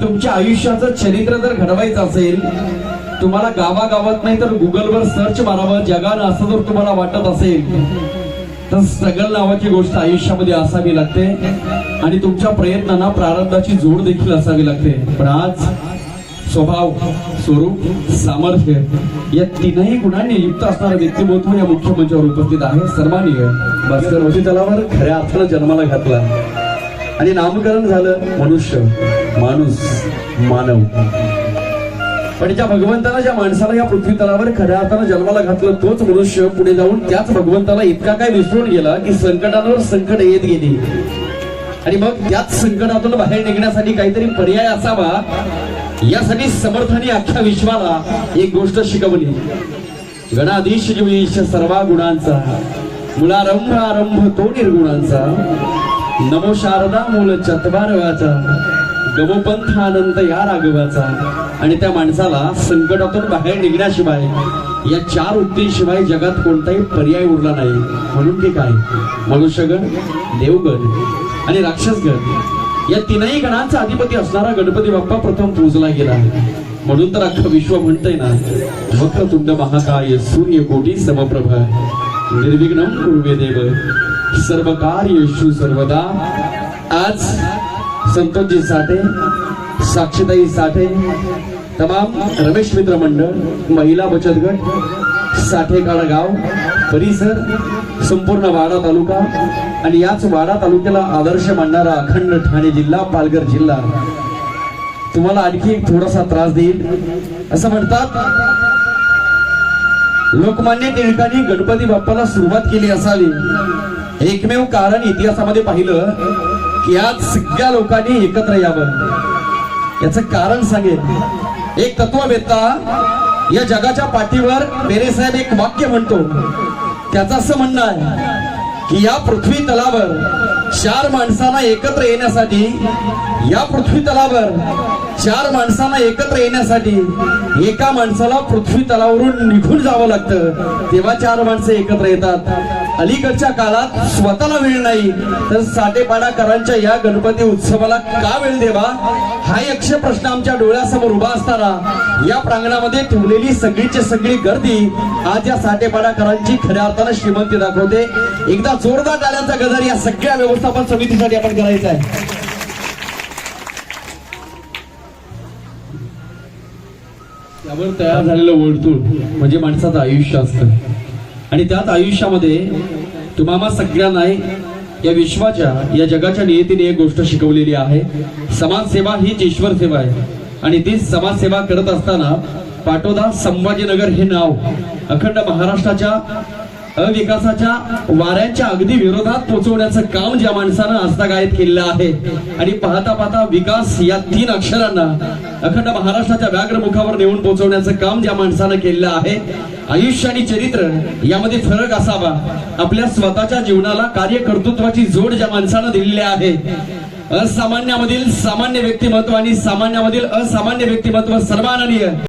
तुमच्या आयुष्याचं चरित्र जर घडवायचं असेल तुम्हाला गावागावात नाही तर गुगलवर सर्च मारावं जगानं असं जर तुम्हाला वाटत असेल तर स्ट्रगल नावाची गोष्ट आयुष्यामध्ये असावी लागते. आणि तुमच्या प्रयत्नांना प्रारंभाची जोड देखील असावी लागते. पण आज स्वभाव स्वरूप सामर्थ्य या तीनही गुणांनी युक्त असणारं व्यक्तिमत्व या मुख्य मंचावर उपस्थित आहे. सन्माननीय भास्कर होती तलावर खऱ्या अर्थानं जन्माला घातला. आणि नामकरण झालं मनुष्य. माणूस मानव. पण ज्या भगवंताला ज्या माणसाला या पृथ्वी तलावर खऱ्या अर्थानं जन्माला घातलं तोच मनुष्य पुढे जाऊन त्याच भगवंताला इतका काय विसरून गेला की संकटांवर संकट येत गेली. आणि मग त्याच संकटातून बाहेर निघण्यासाठी काहीतरी पर्याय असावा यासाठी समर्थाने अख्ख्या विश्वाला एक गोष्ट शिकवली. गणाधीश जीवीश सर्वा गुणांचा मुलारंभ आरंभ तो निर्गुणांचा. नमो शारदा मूल चतवारवाचा गमपंथ आनंद या राघवाचा. आणि त्या माणसाला संकटातून बाहेर निघण्याशिवाय या चार उक्तींशिवाय जगात कोणताही पर्याय उरला नाही. म्हणून की काय? मनुष्यगण देवगण आणि राक्षसगण. या तीनही गणांचा अधिपती असणारा गणपती बाप्पा प्रथम पूजला गेला. म्हणून तर अख्खं विश्व म्हणतंय ना वक्रतुंड महाकाय सूर्य कोटी समप्रभ. निर्विघ्नम कुर्वे देव. सर्व कार्य सर्वदा. आज संतोषजी साठे साक्षीताई साठे तमाम रमेश मित्र मंडळ महिला बचत गट साठेकाडा गाव परिसर संपूर्ण वाडा तालुका आणि याच वाडा तालुक्याला आदर्श मानणारा अखंड ठाणे जिल्हा पालघर जिल्हा. तुम्हाला आणखी एक थोडासा त्रास देईल. असं म्हणतात लोकमान्य टिळकांनी गणपती बाप्पाला सुरुवात केली असावी. एकमेव कारण इतिहासामध्ये पाहिलं यात सगळ्या लोकांनी एकत्र यावं. याचं कारण सांगेल एक तत्ववेत्ता या जगाच्या पाठीवर बेरे साहेब एक वाक्य म्हणतो. त्याचं असं म्हणणं आहे की या पृथ्वी तलावर चार माणसांना एकत्र येण्यासाठी या पृथ्वी तलावर चार माणसांना एकत्र येण्यासाठी एका माणसाला पृथ्वी तलावरून निघून जावं लागतं. तेव्हा चार माणसं एकत्र येतात. अलीकडच्या काळात स्वतःला वेळ नाही तर साठेपाडाकरांच्या या गणपती उत्सवाला का वेळ देवा? हा यक्ष प्रश्न आमच्या डोळ्यासमोर उभा असताना या प्रांगणामध्ये ठेवलेली सगळीची सगळी गर्दी आज या साठेपाडाकरांची खऱ्या अर्थानं श्रीमंती दाखवते. एकदा जोरदार डाल्यांचा गजर या सगळ्या व्यवस्थापन समितीसाठी आपण करायचा आहे. त्यावर तयार झालेलं वर्तुळ म्हणजे माणसाचं आयुष्य असतं. आणि त्याच आयुष्यामध्ये तुम्हाला सगळ्यांना या विश्वाच्या या जगाच्या नियतीने एक गोष्ट शिकवलेली आहे. समाजसेवा हीच ईश्वर सेवा आहे. आणि ती समाजसेवा करत असताना पाटोदा संभाजीनगर हे नाव अखंड महाराष्ट्राच्या अविकासाच्या वाऱ्यांच्या अगदी विरोधात पोचवण्याचं काम ज्या माणसानं आस्थागायत केलेलं आहे. आणि पाहता पाहता विकास या तीन अक्षरांना अखंड महाराष्ट्राच्या व्याघ्रमुखावर नेऊन पोहोचवण्याचं काम ज्या माणसानं केलेलं आहे. आयुष्य आणि चरित्र यामध्ये फरक असावा. आपल्या स्वतःच्या जीवनाला कार्यकर्तृत्वाची जोड ज्या माणसानं दिलेली आहे. असामान्यामधील सामान्य व्यक्तिमत्व आणि सामान्यामधील असामान्य व्यक्तिमत्व सर्वांनीय